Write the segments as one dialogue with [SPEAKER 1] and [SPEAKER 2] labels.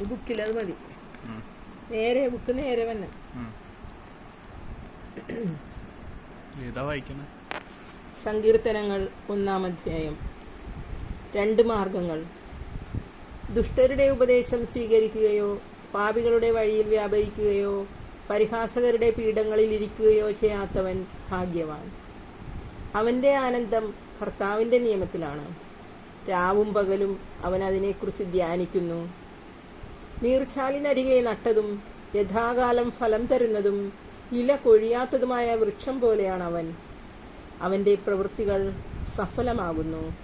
[SPEAKER 1] ഈ ബുക്കിൽ അത് മതി. നേരെ ബുക്ക് നേരെ വന്നെ. സങ്കീർത്തനങ്ങൾ ഒന്നാം അധ്യായം. രണ്ട് മാർഗങ്ങൾ. ദുഷ്ടരുടെ ഉപദേശം സ്വീകരിക്കുകയോ പാപികളുടെ വഴിയിൽ വ്യാപരിക്കുകയോ പരിഹാസകരുടെ പീഠങ്ങളിൽ ഇരിക്കുകയോ ചെയ്യാത്തവൻ ഭാഗ്യവാൻ. അവന്റെ ആനന്ദം കർത്താവിന്റെ നിയമത്തിലാണ്. രാവും പകലും അവൻ അതിനെക്കുറിച്ച് ധ്യാനിക്കുന്നു. നീർച്ചാലിനരികെ നട്ടതും യഥാകാലം ഫലം തരുന്നതും ഇല കൊഴിയാത്തതുമായ വൃക്ഷം പോലെയാണ് അവൻ അവന്റെ പ്രവൃത്തികൾ സഫലമാകുന്നു.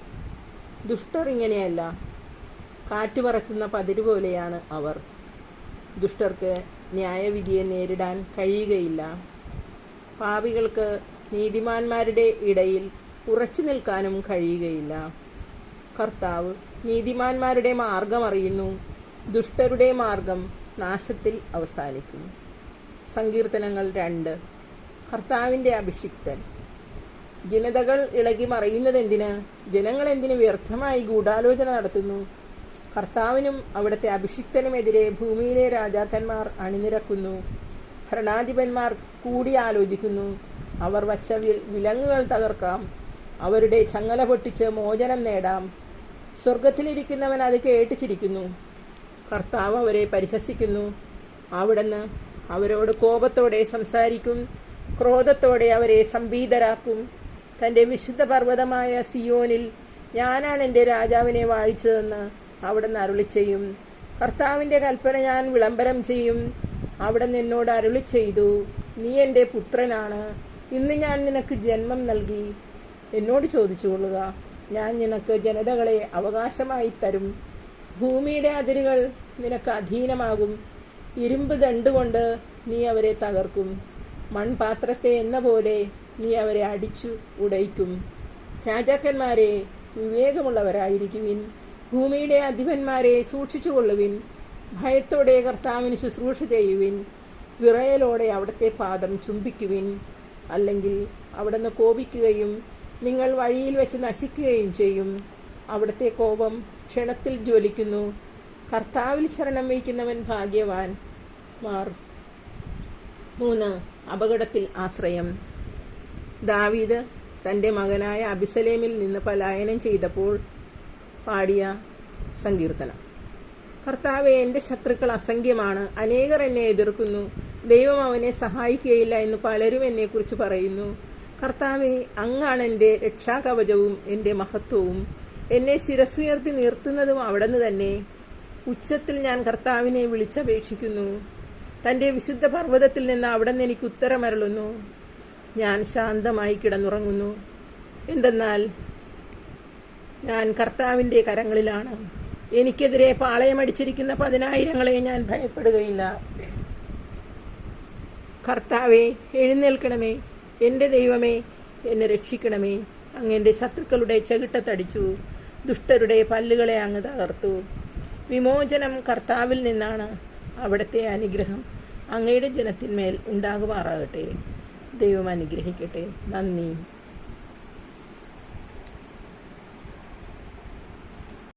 [SPEAKER 1] ദുഷ്ടർ ഇങ്ങനെയല്ല കാറ്റ് പറത്തുന്ന പതിര് പോലെയാണ് അവർ. ദുഷ്ടർക്ക് ന്യായവിധിയെ നേരിടാൻ കഴിയുകയില്ല. പാപികൾക്ക് നീതിമാന്മാരുടെ ഇടയിൽ ഉറച്ചു നിൽക്കാനും കഴിയുകയില്ല. കർത്താവ് നീതിമാന്മാരുടെ മാർഗം അറിയുന്നു. ദുഷ്ടരുടെ മാർഗം നാശത്തിൽ അവസാനിക്കുന്നു. സങ്കീർത്തനങ്ങൾ രണ്ട്. കർത്താവിന്റെ അഭിഷിക്തൻ. ജനതകൾ ഇളകി മറയുന്നതെന്തിന്? ജനങ്ങൾ എന്തിന് വ്യർത്ഥമായി ഗൂഢാലോചന നടത്തുന്നു? കർത്താവിനും അവിടുത്തെ അഭിഷിക്തനുമെതിരെ ഭൂമിയിലെ രാജാക്കന്മാർ അണിനിരക്കുന്നു. ഭരണാധിപന്മാർ കൂടി ആലോചിക്കുന്നു. അവർ വച്ച വിലങ്ങുകൾ തകർക്കാം. അവരുടെ ചങ്ങല പൊട്ടിച്ച് മോചനം നേടാം. സ്വർഗത്തിലിരിക്കുന്നവൻ അത് കേട്ടിച്ചിരിക്കുന്നു. കർത്താവ് അവരെ പരിഹസിക്കുന്നു. അവിടുന്ന് അവരോട് കോപത്തോടെ സംസാരിക്കും. ക്രോധത്തോടെ അവരെ സംഭീതരാക്കും തന്റെ വിശുദ്ധ പർവതമായ സിയോനിൽ ഞാനാണ് എന്റെ രാജാവിനെ വാഴിച്ചതെന്ന് അവിടുന്ന് അരുളി ചെയ്യും. കർത്താവിന്റെ കൽപ്പന ഞാൻ വിളംബരം ചെയ്യും. അവിടെ നിന്നോട് അരുളി ചെയ്തു നീ എന്റെ പുത്രനാണ്. ഇന്ന് ഞാൻ നിനക്ക് ജന്മം നൽകി. എന്നോട് ചോദിച്ചുകൊള്ളുക. ഞാൻ നിനക്ക് ജനതകളെ അവകാശമായി തരും. ഭൂമിയുടെ അതിരുകൾ നിനക്ക് അധീനമാകും. ഇരുമ്പ് ദണ്ടുകൊണ്ട് നീ അവരെ തകർക്കും. മൺപാത്രത്തെ എന്ന പോലെ നീ അവരെ അടിച്ചു ഉടയ്ക്കും. രാജാക്കന്മാരെ വിവേകമുള്ളവരായിരിക്കുവിൻ. ഭൂമിയുടെ അധിപന്മാരെ സൂക്ഷിച്ചുകൊള്ളുവിൻ. ഭയത്തോടെ കർത്താവിന് ശുശ്രൂഷ ചെയ്യുവിൻ. വിറയലോടെ അവിടുത്തെ പാദം ചുംബിക്കുവിൻ. അല്ലെങ്കിൽ അവിടുന്ന് കോപിക്കുകയും നിങ്ങൾ വഴിയിൽ വെച്ച് നശിക്കുകയും ചെയ്യും. അവിടുത്തെ കോപം ക്ഷണത്തിൽ ജ്വലിക്കുന്നു. കർത്താവിൽ ശരണം വയ്ക്കുന്നവൻ ഭാഗ്യവാൻ മാർ. മൂന്ന് അപകടത്തിൽ ആശ്രയം. ദാവീദ് തന്റെ മകനായ അബിസലേമിൽ നിന്ന് പലായനം ചെയ്തപ്പോൾ പാടിയ സങ്കീർത്തനം. കർത്താവെ എന്റെ ശത്രുക്കൾ അസംഖ്യമാണ്. അനേകർ എന്നെ എതിർക്കുന്നു. ദൈവം അവനെ സഹായിക്കുകയില്ല എന്ന് പലരും എന്നെക്കുറിച്ച് പറയുന്നു. കർത്താവെ അങ്ങാണ് എന്റെ രക്ഷാകവചവും എന്റെ മഹത്വവും. എന്നെ ശിരസുയർത്തി നിർത്തുന്നതും അവിടുന്ന് തന്നെ. ഉച്ചത്തിൽ ഞാൻ കർത്താവിനെ വിളിച്ചപേക്ഷിക്കുന്നു. തന്റെ വിശുദ്ധ പർവതത്തിൽ നിന്ന് അവിടുന്ന് എനിക്ക് ഉത്തരമരളുന്നു. ഞാൻ ശാന്തമായി കിടന്നുറങ്ങുന്നു. എന്തെന്നാൽ ഞാൻ കർത്താവിന്റെ കരങ്ങളിലാണ്. എനിക്കെതിരെ പാളയമടിച്ചിരിക്കുന്ന പതിനായിരങ്ങളെ ഞാൻ ഭയപ്പെടുകയില്ല. കർത്താവെ എഴുന്നേൽക്കണമേ. എന്റെ ദൈവമേ എന്നെ രക്ഷിക്കണമേ. അങ്ങ് എന്റെ ശത്രുക്കളുടെ ചെകിട്ടത്തടിച്ചു. ദുഷ്ടരുടെ പല്ലുകളെ അങ്ങ് തകർത്തു. വിമോചനം കർത്താവിൽ നിന്നാണ് അവിടുത്തെ അനുഗ്രഹം. അങ്ങയുടെ ജനത്തിന്മേൽ ഉണ്ടാകുമാറാകട്ടെ. ദൈവം അനുഗ്രഹിക്കട്ടെ. നന്ദി.